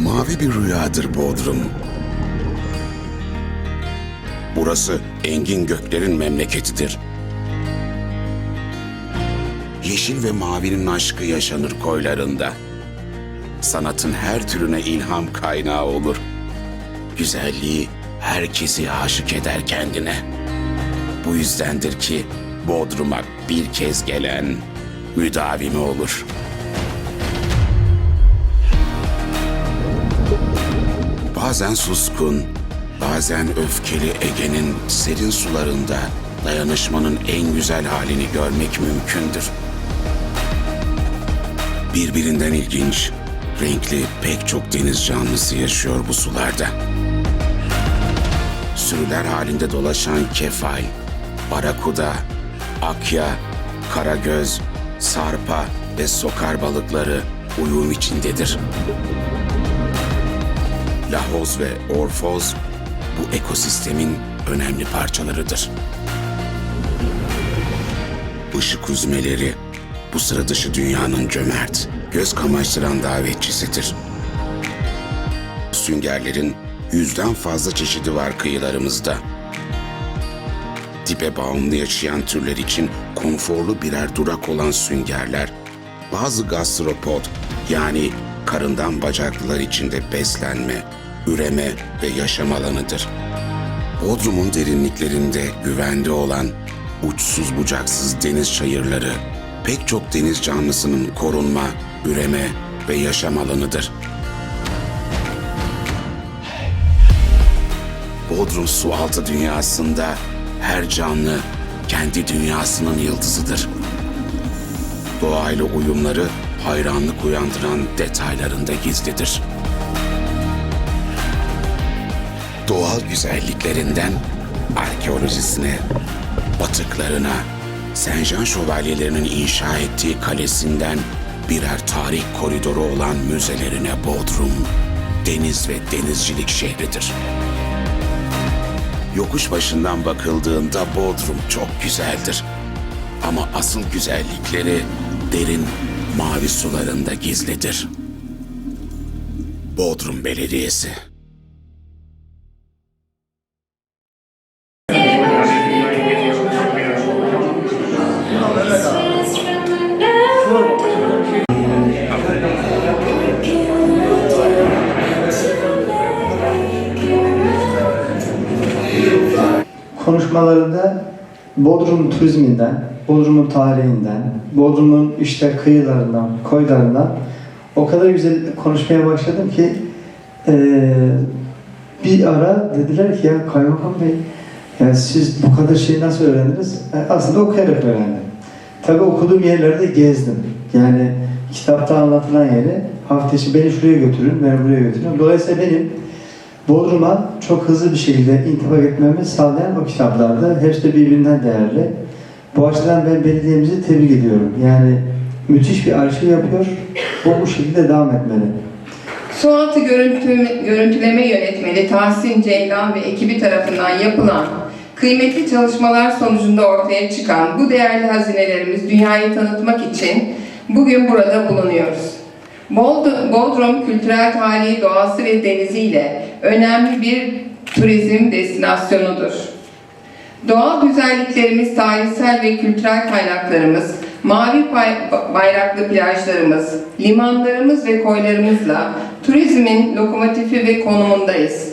güzel bir rüyadır Bodrum. Burası engin göklerin memleketidir. Yeşil ve mavinin aşkı yaşanır koylarında. Sanatın her türüne ilham kaynağı olur. Güzelliği herkesi aşık eder kendine. Bu yüzdendir ki Bodrum'a bir kez gelen müdavimi olur.'' Bazen suskun, bazen öfkeli Ege'nin serin sularında dayanışmanın en güzel halini görmek mümkündür. Birbirinden ilginç, renkli pek çok deniz canlısı yaşıyor bu sularda. Sürüler halinde dolaşan kefal, barakuda, akya, karagöz, sarpa ve sokar balıkları uyum içindedir. Lahoz ve orfoz bu ekosistemin önemli parçalarıdır. Işık uzmeleri bu sıra dışı dünyanın cömert, göz kamaştıran davetçisidir. Süngerlerin yüzden fazla çeşidi var kıyılarımızda. Dibe bağımlı yaşayan türler için konforlu birer durak olan süngerler, bazı gastropod yani karından bacaklılar için de beslenme, üreme ve yaşam alanıdır. Bodrum'un derinliklerinde güvende olan uçsuz bucaksız deniz çayırları pek çok deniz canlısının korunma, üreme ve yaşam alanıdır. Bodrum sualtı dünyasında her canlı kendi dünyasının yıldızıdır. Doğayla uyumları hayranlık uyandıran detaylarında gizlidir. Doğal güzelliklerinden arkeolojisine, batıklarına, Senjan şövalyelerinin inşa ettiği kalesinden birer tarih koridoru olan müzelerine Bodrum, deniz ve denizcilik şehridir. Yokuş başından bakıldığında Bodrum çok güzeldir. Ama asıl güzellikleri derin mavi sularında gizlidir. Bodrum Belediyesi konuşmalarında Bodrum turizminden, Bodrum'un tarihinden, Bodrum'un işte kıyılarından, koylarından o kadar güzel konuşmaya başladım ki eee, bir ara dediler ki ya Kaymakam Bey ya siz bu kadar şeyi nasıl öğrendiniz? E, Aslında okuyarak öğrendim. Tabii okuduğum yerlerde gezdim. Yani kitapta anlatılan yeri hafta içi beni şuraya götürün, beni buraya götürün. Dolayısıyla benim Bodrum'a çok hızlı bir şekilde intibak etmemi sağlayan o kitaplardı. Hepsi de birbirinden değerli. Bu açıdan ben belediyemizi tebrik ediyorum. Yani müthiş bir arşiv yapıyor. Bu bu şekilde devam etmeli. Sualtı görüntü, görüntüleme yönetmeni Tahsin Ceylan ve ekibi tarafından yapılan kıymetli çalışmalar sonucunda ortaya çıkan bu değerli hazinelerimiz dünyayı tanıtmak için bugün burada bulunuyoruz. Bod- Bodrum kültürel tarihi, doğası ve deniziyle önemli bir turizm destinasyonudur. Doğal güzelliklerimiz, tarihsel ve kültürel kaynaklarımız, mavi bayraklı plajlarımız, limanlarımız ve koylarımızla turizmin lokomotifi ve konumundayız.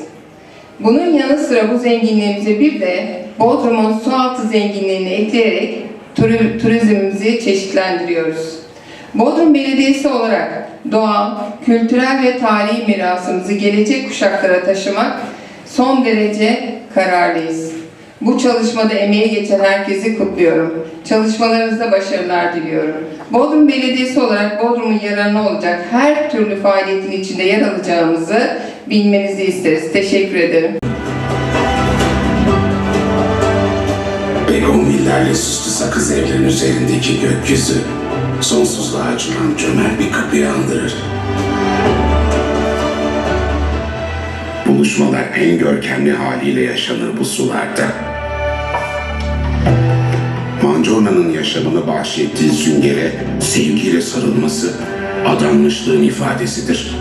Bunun yanı sıra bu zenginliğimize bir de Bodrum'un sualtı zenginliğini ekleyerek turi- turizmimizi çeşitlendiriyoruz. Bodrum Belediyesi olarak doğal, kültürel ve tarihi mirasımızı gelecek kuşaklara taşımak son derece kararlıyız. Bu çalışmada emeği geçen herkesi kutluyorum. Çalışmalarınızda başarılar diliyorum. Bodrum Belediyesi olarak Bodrum'un yararına olacak her türlü faaliyetin içinde yer alacağımızı bilmenizi isteriz. Teşekkür ederim. Begonvillerle süslü sakız evlerin üzerindeki gökyüzü sonsuzluğa açılan cömert bir kapıyı andırır. Buluşmalar en görkemli haliyle yaşanır bu sularda. Mancorna'nın yaşamını bahşettiği süngere sevgiyle sarılması adanmışlığın ifadesidir.